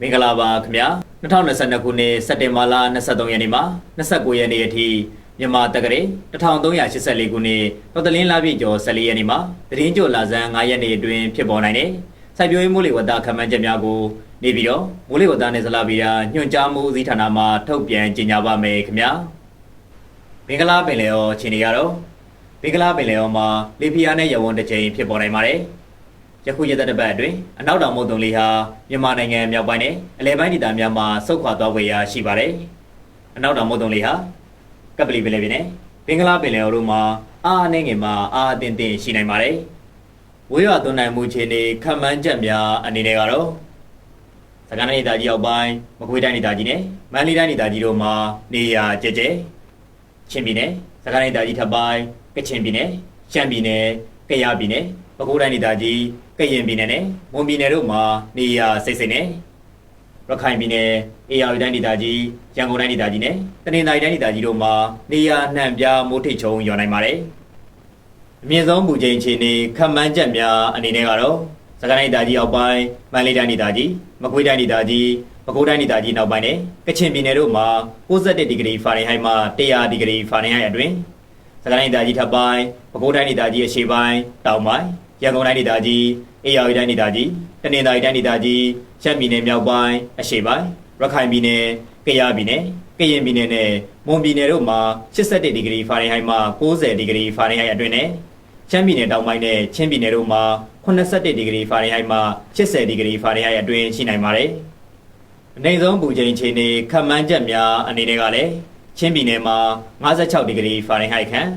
မင်္ဂလာပါခင်ဗျာ2022ခုနှစ်စက်တင်ဘာလ23ရက်နေ့မှာ29ရက်နေ့အထိမြန်မာတက္ကရာ1384ခုနှစ်တော်တလင်းလာပြည့်ကျော်14ရက်နေ့မှာသတင်းကြိုလာဇန်9ရက်နေ့အတွင်းဖြစ်ပေါ်နိုင်တဲ့စိုက်ပျိုးရေးမိုးလေဝသခန့်မှန်းချက်များကိုနေပြီးတော့မိုးလေဝသနဲ့ဇလာဗီယာညွှန်ကြားမှုဦးစီးဌာနမှထုတ်ပြန်ကြေညာပါမယ်ခင်ဗျာမင်္ဂလာပင်လယ်ော်ခြေနေရတော့မင်္ဂလာပင်လယ်ော်မှာလေဖီယာနဲ့ရဝန်းတစ်ချိန်ဖြစ်ပေါ်နိုင်ပါတယ် ယခုရက်သက်တစ်ပတ်အတွင်းအနောက်တောင်မုတ်တုံလေးဟာမြန်မာနိုင်ငံမြောက်ပိုင်းနဲ့အလဲပိုင်းဒေသများမှာဆုတ်ခွာသွားဝေရာရှိပါတယ်။အနောက်တောင်မုတ်တုံလေးဟာကပလီပင်လယ်ပြင်နဲ့ဘင်္ဂလားပင်လယ်အော်တို့မှာအားအနှဲငယ်မှာအားအသင့်သင့်ရှိနိုင်ပါတယ်။ဝေးရွာသွန်းနိုင်မှုခြေနေခံမှန်းချက်များအနေနဲ့ကတော့စကိုင်းတိုင်းဒေသကြီးအောက်ပိုင်းမကွေးတိုင်းဒေသကြီးနဲ့မန္တလေးတိုင်းဒေသကြီးတို့မှာနေရာကျကျချင်းပြည်နယ်စကိုင်းတိုင်းဒေသကြီးထပ်ပိုင်းကချင်ပြည်နယ်ရှမ်းပြည်နယ်ကယားပြည်နယ် ပဲခူးတိုင်းဒေသကြီးကရင်ပြည်နယ်နဲ့မွန်ပြည်နယ်တို့မှာနေရာစိတ်စိတ်နဲ့ရခိုင်ပြည်နယ်အေရဝတီတိုင်းဒေသကြီးရန်ကုန်တိုင်းဒေသကြီးနဲ့တနင်္သာရီတိုင်းဒေသကြီးတို့မှာနေရာနှံပြမိုးထိတ်ချုံရော်နိုင်ပါတယ်။အမြင့်ဆုံးမူချိန်အခြေအနေခန့်မှန်းချက်များအနေနဲ့ကတော့စကိုင်းတိုင်းဒေသကြီးအောက်ပိုင်းမန္တလေးတိုင်းဒေသကြီးမကွေးတိုင်းဒေသကြီးပဲခူးတိုင်းဒေသကြီးနောက်ပိုင်းနဲ့ကချင်ပြည်နယ်တို့မှာ61ဒီဂရီဖာရင်ဟိုက်မှ100ဒီဂရီဖာရင်ဟိုက်အတွင်းစကိုင်းတိုင်းဒေသကြီးထပ်ပိုင်းပဲခူးတိုင်းဒေသကြီးအရှေ့ပိုင်းတောင်ပိုင်း ရန်ကုန်တိုင်းဒေသကြီးအေရဝတီတိုင်းဒေသကြီးတနင်္သာရီတိုင်းဒေသကြီးရှမ်းပြည်နယ်မြောက်ပိုင်းအရှေ့ပိုင်းရခိုင်ပြည်နယ်ကယားပြည်နယ်ကရင်ပြည်နယ်နဲ့မွန်ပြည်နယ်တို့မှာ81ဒီဂရီဖာရင်ဟိုက်မှ90ဒီဂရီဖာရင်ဟိုက်အတွင်းနဲ့ရှမ်းပြည်နယ်တောင်ပိုင်းနဲ့ချင်းပြည်နယ်တို့မှာ81ဒီဂရီဖာရင်ဟိုက်မှ80ဒီဂရီဖာရင်ဟိုက်အတွင်းရှိနိုင်ပါတယ်။အနည်းဆုံးပူချိန်ချိန်နေခန့်မှန်းချက်များအနေနဲ့ကလည်းချင်းပြည်နယ်မှာ56ဒီဂရီဖာရင်ဟိုက်ခန့်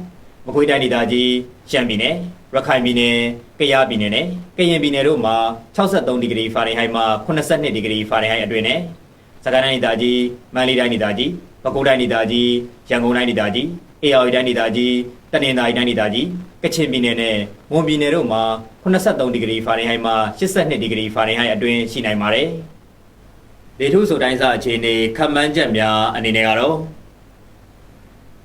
မကွေးတိုင်းဒေသကြီးရှမ်းပြည်နယ် ရခိုင်ပြည်နယ်ကယားပြည်နယ်နဲ့ကရင်ပြည်နယ်တို့မှာ63ဒီဂရီဖာရင်ဟိုက်မှ82ဒီဂရီဖာရင်ဟိုက်အတွင်းနဲ့စကိုင်းတိုင်းဒေသကြီးမန္တလေးတိုင်းဒေသကြီးပဲခူးတိုင်းဒေသကြီးရန်ကုန်တိုင်းဒေသကြီးအေရဝတီတိုင်းဒေသကြီးတနင်္သာရီတိုင်းဒေသကြီးကချင်ပြည်နယ်နဲ့မွန်ပြည်နယ်တို့မှာ83ဒီဂရီဖာရင်ဟိုက်မှ82ဒီဂရီဖာရင်ဟိုက်အတွင်းရှိနိုင်ပါတယ်။ဒေထုဆိုတိုင်းစာအခြေအနေခန့်မှန်းချက်များအနေနဲ့ကတော့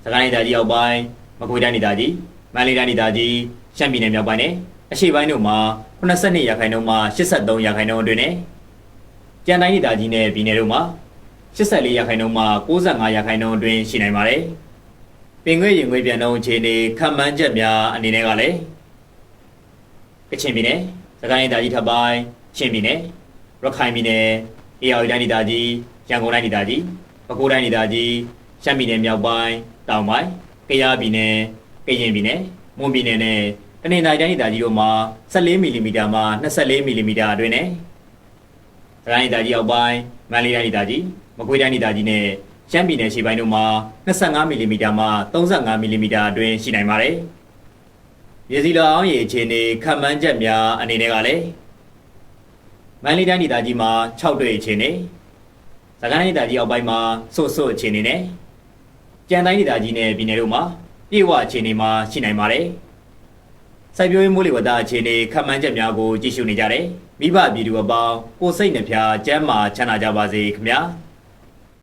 စကိုင်းတိုင်းဒေသကြီးအောက်ပိုင်းမကွေးတိုင်းဒေသကြီးမန္တလေးတိုင်းဒေသကြီး ရှမ်းပြည်နယ်မြောက်ပိုင်းနဲ့အရှေ့ပိုင်းတို့မှာ82ရာခိုင်နှုန်းမှ83ရာခိုင်နှုန်းအတွင်းနဲ့ကြံတိုင်းဒေသကြီးနဲ့ပြည်နယ်တို့မှာ84ရာခိုင်နှုန်းမှ95ရာခိုင်နှုန်းအတွင်းရှိနိုင်ပါတယ်။ပင်ခွေရင်ခွေပြန်နှုန်းအခြေအနေခန့်မှန်းချက်များအနေနဲ့ကလည်းကချင်ပြည်နယ်စကိုင်းတိုင်းဒေသကြီးထပ်ပိုင်းချင်းပြည်နယ်ရခိုင်ပြည်နယ်အေရဝတီတိုင်းဒေသကြီးရန်ကုန်တိုင်းဒေသကြီးပဲခူးတိုင်းဒေသကြီးရှမ်းပြည်နယ်မြောက်ပိုင်းတောင်ပိုင်းကယားပြည်နယ်ကရင်ပြည်နယ်မွန်ပြည်နယ်နဲ့ တနင်္သာရီတိုင်းဒေသကြီးတို့မှာ14မီလီမီတာမှ24မီလီမီတာအတွင်းနဲ့စကိုင်းဒေသကြီးအောက်ပိုင်းမန္တလေးတိုင်းဒေသကြီးမကွေးတိုင်းဒေသကြီးနဲ့ရှမ်းပြည်နယ်ရှေ့ပိုင်းတို့မှာ25မီလီမီတာမှ35မီလီမီတာအတွင်းရှိနိုင်ပါတယ်။မြေစီလောင်ရေအခြေအနေခန့်မှန်းချက်များအနေနဲ့ကလည်းမန္တလေးတိုင်းဒေသကြီးမှာ6တွေ့အခြေအနေစကိုင်းတိုင်းဒေသကြီးအောက်ပိုင်းမှာဆို့ဆို့အခြေအနေနဲ့ကြံတိုင်းဒေသကြီးနဲ့ပြည်နယ်တို့မှာပြေဝအခြေအနေမှာရှိနိုင်ပါတယ်။ စိုက်ပျိုးရေးမိုးလေဝသအခြေအနေခန့်မှန်းချက်များကိုကြည့်ရှုနေကြတယ်။မိဘပြည်သူအပေါင်းကိုစိတ်နှဖျားကျန်းမာချမ်းသာကြပါစေခင်ဗျာ။